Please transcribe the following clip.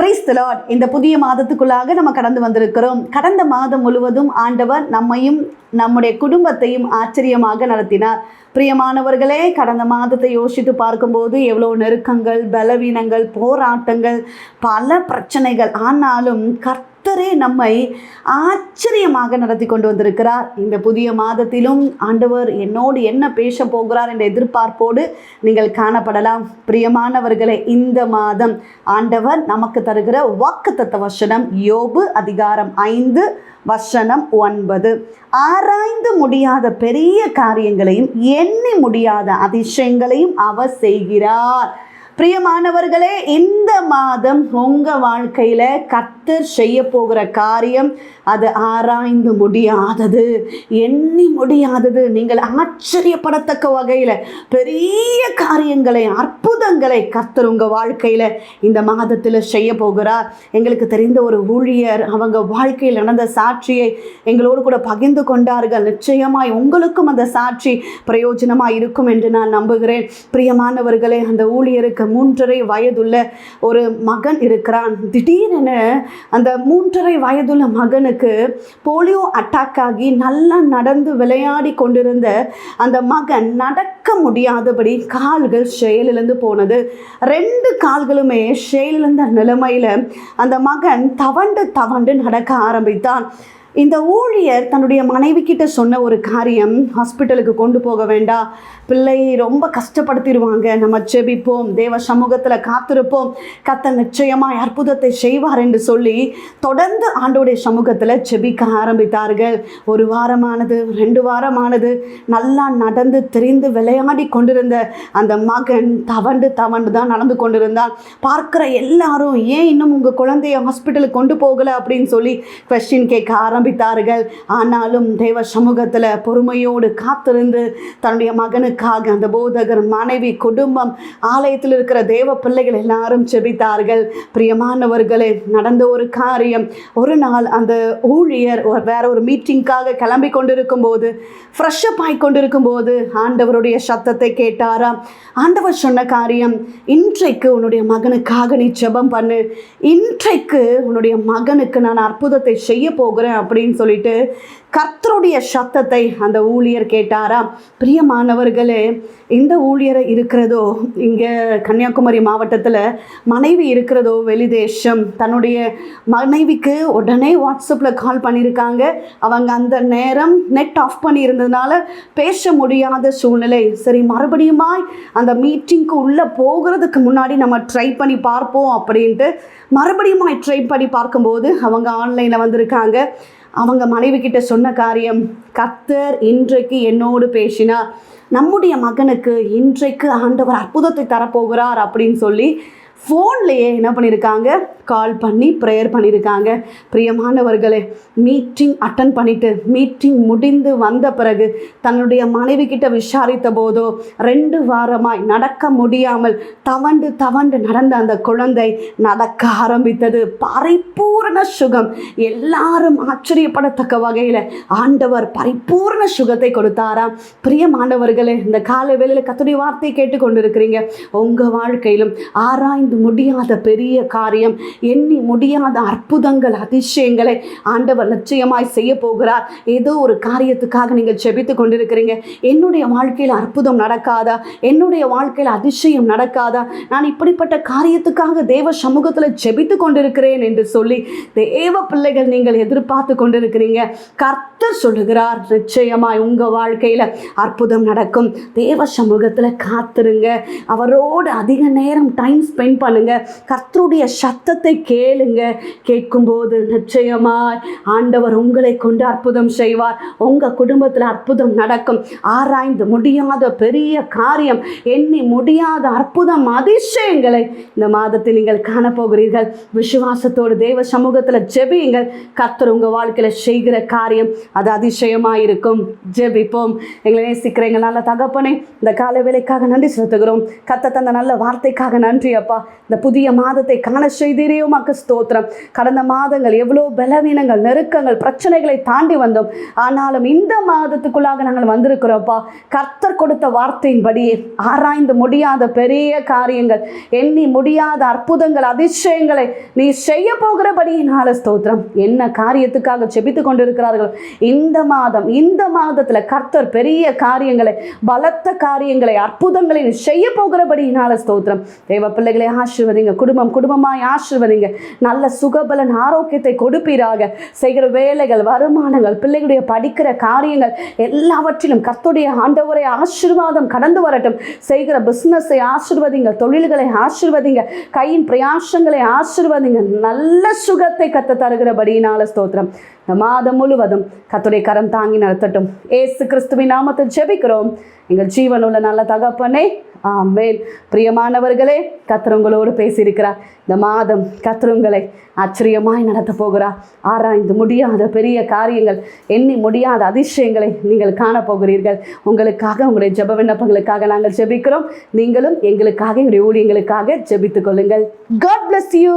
Price Lord இந்த புதிய மாதத்துக்குள்ளாக நம்ம கடந்து வந்திருக்கிறோம். கடந்த மாதம் முழுவதும் ஆண்டவர் நம்மையும் நம்முடைய குடும்பத்தையும் ஆச்சரியமாக நடத்தினார். பிரியமானவர்களே கடந்த மாதத்தை யோசித்து பார்க்கும்போது எவ்வளோ நெருக்கங்கள் பலவீனங்கள் போராட்டங்கள் பல பிரச்சனைகள். ஆனாலும் கர்த்தரே நம்மை ஆச்சரியமாக நடத்தி கொண்டு வந்திருக்கிறார். இந்த புதிய மாதத்திலும் ஆண்டவர் என்னோடு என்ன பேச போகிறார் என்ற எதிர்பார்ப்போடு நீங்கள் காணப்படலாம். பிரியமானவர்களே இந்த மாதம் ஆண்டவர் நமக்கு தருகிற வாக்குத்தத்த வசனம் யோபு அதிகாரம் ஐந்து வசனம் ஒன்பது. ஆராய்ந்து முடியாத பெரிய காரியங்களையும் எண்ணி முடியாத அதிசயங்களையும் அவர் செய்கிறார். பிரியமானவர்களே இந்த மாதம் உங்கள் வாழ்க்கையில் கத்தர் செய்ய போகிற காரியம் அது ஆராய்ந்து முடியாதது. எண்ணி முடியாதது. நீங்கள் ஆச்சரியப்படத்தக்க வகையில் பெரிய காரியங்களை அற்புதங்களை கத்தர் உங்கள் வாழ்க்கையில் இந்த மாதத்தில் செய்ய போகிறார். எங்களுக்கு தெரிந்த ஒரு ஊழியர் அவங்க வாழ்க்கையில் நடந்த சாட்சியை எங்களோடு கூட பகிர்ந்து கொண்டார்கள். நிச்சயமாய் உங்களுக்கும் அந்த சாட்சி பிரயோஜனமாக இருக்கும் என்று நான் நம்புகிறேன். பிரியமானவர்களே அந்த ஊழியருக்கு மூன்றரை வயதுள்ள ஒரு மகன் இருக்கிறான். திடீரென அந்த மூன்றரை வயதுள்ள மகனுக்கு போலியோ அட்டாக் ஆகி நல்லா நடந்து விளையாடி கொண்டிருந்த அந்த மகன் நடக்க முடியாதபடி கால்கள் செயலிழந்து போனது. ரெண்டு கால்களுமே செயலிழந்த நிலைமையில் அந்த மகன் தவண்டு தவண்டு நடக்க ஆரம்பித்தான். இந்த ஊழியர் தன்னுடைய மனைவி கிட்ட சொன்ன ஒரு காரியம் ஹாஸ்பிட்டலுக்கு கொண்டு போக வேண்டாம் பிள்ளை ரொம்ப கஷ்டப்படுத்திடுவாங்க. நம்ம செபிப்போம் தேவ சமூகத்தில் காத்திருப்போம். கத்த நிச்சயமாக அற்புதத்தை செய்வார் என்று சொல்லி தொடர்ந்து ஆண்டோடைய சமூகத்தில் செபிக்க ஆரம்பித்தார்கள். ஒரு வாரமானது ரெண்டு வாரமானது நல்லா நடந்து தெரிந்து விளையாடி கொண்டிருந்த அந்த மகன் தவண்டு தவண்டு தான் நடந்து கொண்டிருந்தான். பார்க்குற எல்லாரும் ஏன் இன்னும் உங்கள் குழந்தைய ஹாஸ்பிட்டலுக்கு கொண்டு போகலை? அப்படின்னு சொல்லி கொஸ்டின் கேட்க ஆரம்பித்தார்கள் ஆனாலும் தேவ சமூகத்தில் பொறுமையோடு காத்திருந்து தன்னுடைய மகனுக்காக அந்த போதகர் மனைவி குடும்பம் ஆலயத்தில் இருக்கிற தேவ பிள்ளைகள் எல்லாரும் செபித்தார்கள். பிரியமானவர்களே நடந்த ஒரு காரியம். ஒரு நாள் அந்த ஊழியர் வேற ஒரு மீட்டிங்காக கிளம்பி கொண்டிருக்கும் போது ஃப்ரெஷ்ஷப் ஆகி கொண்டிருக்கும் போது ஆண்டவருடைய சத்தத்தை கேட்டாராம். ஆண்டவர் சொன்ன காரியம் இன்றைக்கு உன்னுடைய மகனுக்காக நீ ஜெபம் பண்ணு. இன்றைக்கு உன்னுடைய மகனுக்கு நான் அற்புதத்தை செய்ய போகிறேன். அப்படின்னு சொல்லிட்டு கர்த்தருடைய சத்தத்தை அந்த ஊழியர் கேட்டாராம் பிரியமானவர்களே இந்த ஊழியர் இருக்கிறதோ இங்கே கன்னியாகுமரி மாவட்டத்தில் மனைவி இருக்கிறதோ வெளிதேசம் தன்னுடைய மனைவிக்கு உடனே வாட்ஸ்அப்பில் கால் பண்ணியிருக்காங்க அவங்க அந்த நேரம் நெட் ஆஃப் பண்ணியிருந்ததுனால பேச முடியாத சூழ்நிலை. சரி மறுபடியுமாய் அந்த மீட்டிங்க்கு உள்ளே போகிறதுக்கு முன்னாடி நம்ம ட்ரை பண்ணி பார்ப்போம் அப்படின்ட்டு மறுபடியுமாய் ட்ரை பண்ணி பார்க்கும்போது அவங்க ஆன்லைனில் வந்திருக்காங்க. அவங்க மனைவி கிட்ட சொன்ன காரியம் கத்தர் இன்றைக்கு என்னோடு பேசினார். நம்முடைய மகனுக்கு இன்றைக்கு ஆண்டவர் அற்புதத்தை தரப்போகிறார் அப்படின்னு சொல்லி ஃபோன்லேயே என்ன பண்ணியிருக்காங்க கால் பண்ணி ப்ரேயர் பண்ணியிருக்காங்க பிரியமானவர்களே மீட்டிங் அட்டன் பண்ணிட்டு மீட்டிங் முடிந்து வந்த பிறகு தன்னுடைய மனைவி கிட்ட விசாரித்த போதோ ரெண்டு வாரமாய் நடக்க முடியாமல் தவண்டு தவண்டு நடந்த அந்த குழந்தை நடக்க ஆரம்பித்தது. பரிபூரண சுகம். எல்லாரும் ஆச்சரியப்படத்தக்க வகையில் ஆண்டவர் பரிபூரண சுகத்தை கொடுத்தாராம். பிரியமானவர்களே இந்த காலை வேளையில் கத்துடைய வார்த்தை கேட்டுக்கொண்டிருக்கிறீங்க. உங்கள் வாழ்க்கையிலும் ஆராய்ந்து முடியாத பெரிய காரியம் எண்ணி முடியாத அற்புதங்கள் அதிசயங்களை ஆண்டவர் நிச்சயமாய் செய்ய போகிறார். ஏதோ ஒரு காரியத்துக்காக நீங்கள் செபித்து கொண்டிருக்கிறீங்க. என்னுடைய வாழ்க்கையில் அற்புதம் நடக்காதா? என்னுடைய வாழ்க்கையில் அதிசயம் நடக்காதா? நான் இப்படிப்பட்ட காரியத்துக்காக தேவ சமூகத்தில் செபித்து கொண்டிருக்கிறேன் என்று சொல்லி தேவ பிள்ளைகள் நீங்கள் எதிர்பார்த்து கொண்டிருக்கிறீங்க. கர்த்தர் சொல்லுகிறார் நிச்சயமாய் உங்கள் வாழ்க்கையில் அற்புதம் நடக்கும். தேவ சமூகத்தில் காத்துருங்க. அவரோடு அதிக நேரம் டைம் ஸ்பெண்ட் பண்ணுங்க. கர்த்தருடைய சத்தத்தை கேளுங்க. கேட்கும்போது நிச்சயமாய் ஆண்டவர் உங்களை கொண்டு அற்புதம் செய்வார். உங்கள் குடும்பத்தில் அற்புதம் நடக்கும். ஆராய்ந்து முடியாத பெரிய காரியம் எண்ணி முடியாத அற்புதம் அதிசயங்களை இந்த மாதத்தில் நீங்கள் காணப்போகிறீர்கள். விசுவாசத்தோடு தேவ சமூகத்தில் ஜெபியுங்கள். கர்த்தர் உங்கள் வாழ்க்கையில் செய்கிற காரியம் அது அதிசயமாக இருக்கும். ஜெபிப்போம். எங்களை நேசிக்கிற எங்கள் நல்ல தகப்பனே இந்த கால வேலைக்காக நன்றி செலுத்துகிறோம். கத்த தந்த நல்ல வார்த்தைக்காக நன்றி அப்பா. இந்த புதிய மாதத்தை காண செய்தீர். தைரியமாக்கு ஸ்தோத்திரம். கடந்த மாதங்கள் எவ்வளோ பலவீனங்கள் நெருக்கங்கள் பிரச்சனைகளை தாண்டி வந்தோம். ஆனாலும் இந்த மாதத்துக்குள்ளாக நாங்கள் வந்திருக்கிறோம்ப்பா. கர்த்தர் கொடுத்த வார்த்தையின்படியே ஆராய்ந்து முடியாத பெரிய காரியங்கள் எண்ணி முடியாத அற்புதங்கள் அதிசயங்களை நீ செய்ய போகிறபடியினால ஸ்தோத்திரம். என்ன காரியத்துக்காக செபித்து கொண்டிருக்கிறார்கள்? இந்த மாதம் இந்த மாதத்தில் கர்த்தர் பெரிய காரியங்களை பலத்த காரியங்களை அற்புதங்களை நீ செய்ய போகிறபடியினால ஸ்தோத்திரம். தேவ பிள்ளைகளை ஆசிர்வதிங்க. குடும்பம் குடும்பமாய் ஆசிர்வதிங்க நல்ல சுகபலன் ஆரோக்கியத்தை கொடுப்பீராக. செய்கிற வேலைகள் வருமானங்கள் பிள்ளைகளுடைய படிக்கிற காரியங்கள் எல்லாவற்றிலும் கர்த்துடைய ஆண்டவரை ஆசீர்வாதம் கடந்து வரட்டும். செய்கிற பிஸ்னஸை ஆசிர்வதிங்க தொழில்களை ஆசிர்வதிங்க கையின் பிரயாசங்களை ஆசிர்வதிங்க நல்ல சுகத்தை கத்த தருகிறபடியினால ஸ்தோத்திரம். இந்த மாதம் முழுவதும் கத்துடைய கரம் தாங்கி நடத்தட்டும். ஏசு கிறிஸ்துவின் நாமத்தில் ஜெபிக்கிறோம். எங்கள் ஜீவனுள்ள நல்ல தகப்பனே ஆமேன். பிரியமானவர்களே கத்திரங்களோடு பேசியிருக்கிறார். இந்த மாதம் கத்திரங்களை ஆச்சரியமாய் நடத்த போகிறார். ஆராய்ந்து முடியாத பெரிய காரியங்கள் எண்ணி முடியாத அதிசயங்களை நீங்கள் காணப்போகிறீர்கள் உங்களுக்காக உங்களுடைய ஜெப விண்ணப்பங்களுக்காக நாங்கள் ஜெபிக்கிறோம். நீங்களும் எங்களுக்காக எங்களுடைய ஊழியங்களுக்காக ஜெபித்துக் கொள்ளுங்கள். God bless you